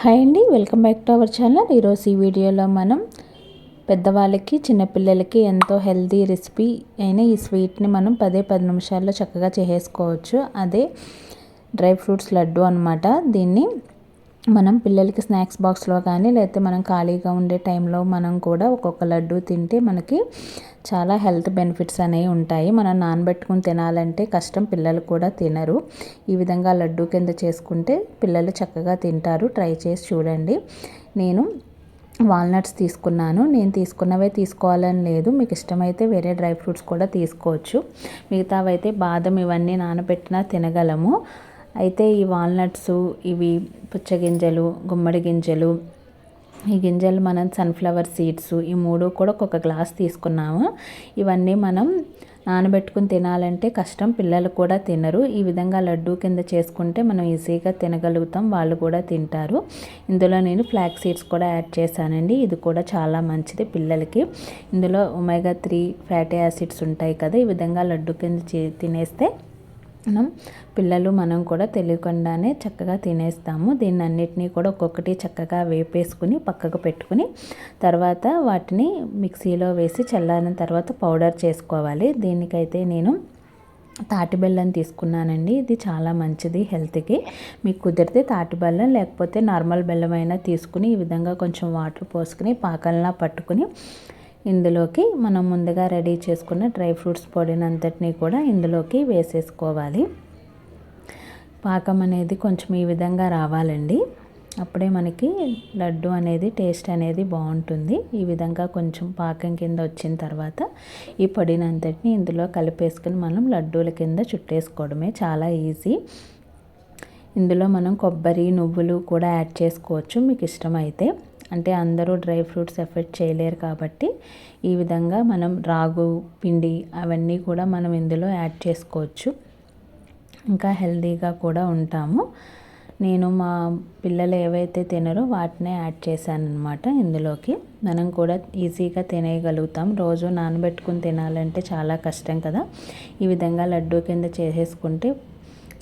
Hi అండి welcome back to our channel. ఈరోజు ఈ వీడియోలో మనం పెద్దవాళ్ళకి చిన్నపిల్లలకి ఎంతో హెల్తీ రెసిపీ అయిన ఈ స్వీట్ని మనం పదే పది నిమిషాల్లో చక్కగా చేసేసుకోవచ్చు. అదే డ్రై ఫ్రూట్స్ లడ్డు అనమాట దీన్ని మనం పిల్లలకి స్నాక్స్ బాక్స్లో కానీ లేకపోతే మనం ఖాళీగా ఉండే టైంలో మనం కూడా ఒక్కొక్క లడ్డు తింటే మనకి చాలా హెల్త్ బెనిఫిట్స్ అనేవి ఉంటాయి. మనం నానబెట్టుకుని తినాలంటే కష్టం పిల్లలు కూడా తినరు. ఈ విధంగా లడ్డు కింద చేసుకుంటే పిల్లలు చక్కగా తింటారు. ట్రై చేసి చూడండి. నేను వాల్నట్స్ తీసుకున్నాను. నేను తీసుకున్నవే తీసుకోవాలని లేదు. మీకు ఇష్టమైతే వేరే డ్రై ఫ్రూట్స్ కూడా తీసుకోవచ్చు. మిగతావైతే బాదం ఇవన్నీ నానబెట్టినా తినగలము. అయితే ఈ వాల్నట్స్ ఇవి పుచ్చగింజలు గుమ్మడి గింజలు. ఈ గింజలు మనం సన్ఫ్లవర్ సీడ్స్ ఈ మూడు కూడా ఒక్కొక్క గ్లాస్ తీసుకున్నాము. ఇవన్నీ మనం నానబెట్టుకుని తినాలంటే కష్టం పిల్లలు కూడా తినరు. ఈ విధంగా లడ్డు కింద చేసుకుంటే మనం ఈజీగా తినగలుగుతాం వాళ్ళు కూడా తింటారు. ఇందులో నేను ఫ్లాక్ సీడ్స్ కూడా యాడ్ చేశానండి. ఇది కూడా చాలా మంచిది పిల్లలకి. ఇందులో ఒమేగా త్రీ ఫ్యాటీ యాసిడ్స్ ఉంటాయి కదా ఈ విధంగా లడ్డు కింద తినేస్తే మనం పిల్లలు మనం కూడా తెలియకుండానే చక్కగా తినేస్తాము. దీన్ని అన్నిటినీ కూడా ఒక్కొక్కటి చక్కగా వేపేసుకుని పక్కకు పెట్టుకుని తర్వాత వాటిని మిక్సీలో వేసి చల్లారిన తర్వాత పౌడర్ చేసుకోవాలి. దీనికైతే నేను తాటి బెల్లం తీసుకున్నానండి. ఇది చాలా మంచిది హెల్త్కి. మీకు కుదిరితే తాటి బెల్లం లేకపోతే నార్మల్ బెల్లం అయినా తీసుకుని ఈ విధంగా కొంచెం వాటర్ పోసుకుని పాకల్లా పట్టుకుని ఇందులోకి మనం ముందుగా రెడీ చేసుకున్న డ్రై ఫ్రూట్స్ పొడినంతటినీ కూడా ఇందులోకి వేసేసుకోవాలి. పాకం అనేది కొంచెం ఈ విధంగా రావాలండి. అప్పుడే మనకి లడ్డు అనేది టేస్ట్ అనేది బాగుంటుంది. ఈ విధంగా కొంచెం పాకం కింద వచ్చిన తర్వాత ఈ పొడినంతటిని ఇందులో కలిపేసుకుని మనం లడ్డూల కింద చుట్టేసుకోవడమే చాలా ఈజీ. ఇందులో మనం కొబ్బరి నువ్వులు కూడా యాడ్ చేసుకోవచ్చు మీకు ఇష్టమైతే. అంటే అందరూ డ్రై ఫ్రూట్స్ ఎఫెక్ట్ చేయలేరు కాబట్టి ఈ విధంగా మనం రాగు పిండి అవన్నీ కూడా మనం ఇందులో యాడ్ చేసుకోవచ్చు. ఇంకా హెల్తీగా కూడా ఉంటాము. నేను మా పిల్లలు ఏవైతే తినరో వాటినే యాడ్ చేశాను అనమాట ఇందులోకి. మనం కూడా ఈజీగా తినేయగలుగుతాం. రోజు నానబెట్టుకుని తినాలంటే చాలా కష్టం కదా. ఈ విధంగా లడ్డూ కింద చేసేసుకుంటే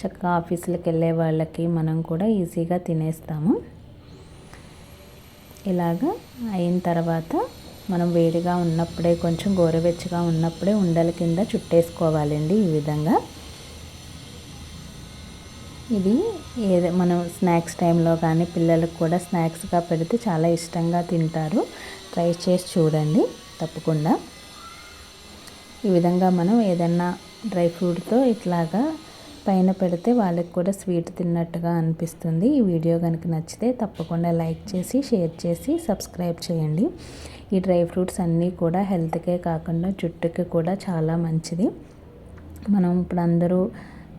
చక్కగా ఆఫీసులకు వెళ్ళే వాళ్ళకి మనం కూడా ఈజీగా తినేస్తాము. ఇలాగా అయిన తర్వాత మనం వేడిగా ఉన్నప్పుడే కొంచెం గోరువెచ్చగా ఉన్నప్పుడే ఉండల కింద చుట్టేసుకోవాలండి ఈ విధంగా. ఇది ఏదో మనం స్నాక్స్ టైంలో కానీ పిల్లలకు కూడా స్నాక్స్గా పెడితే చాలా ఇష్టంగా తింటారు. ట్రై చేసి చూడండి తప్పకుండా. ఈ విధంగా మనం ఏదన్నా డ్రై ఫ్రూట్తో ఇట్లాగా పైన పెడితే వాళ్ళకి కూడా స్వీట్ తిన్నట్టుగా అనిపిస్తుంది. ఈ వీడియో కనుక నచ్చితే తప్పకుండా లైక్ చేసి షేర్ చేసి సబ్స్క్రైబ్ చేయండి. ఈ డ్రై ఫ్రూట్స్ అన్నీ కూడా హెల్త్కే కాకుండా జుట్టుకి కూడా చాలా మంచిది. మనం ఇప్పుడు అందరూ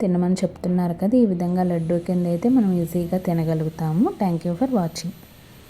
తినమని చెప్తున్నారు కదా ఈ విధంగా లడ్డూ కింద అయితే మనం ఈజీగా తినగలుగుతాము. Thank you for watching.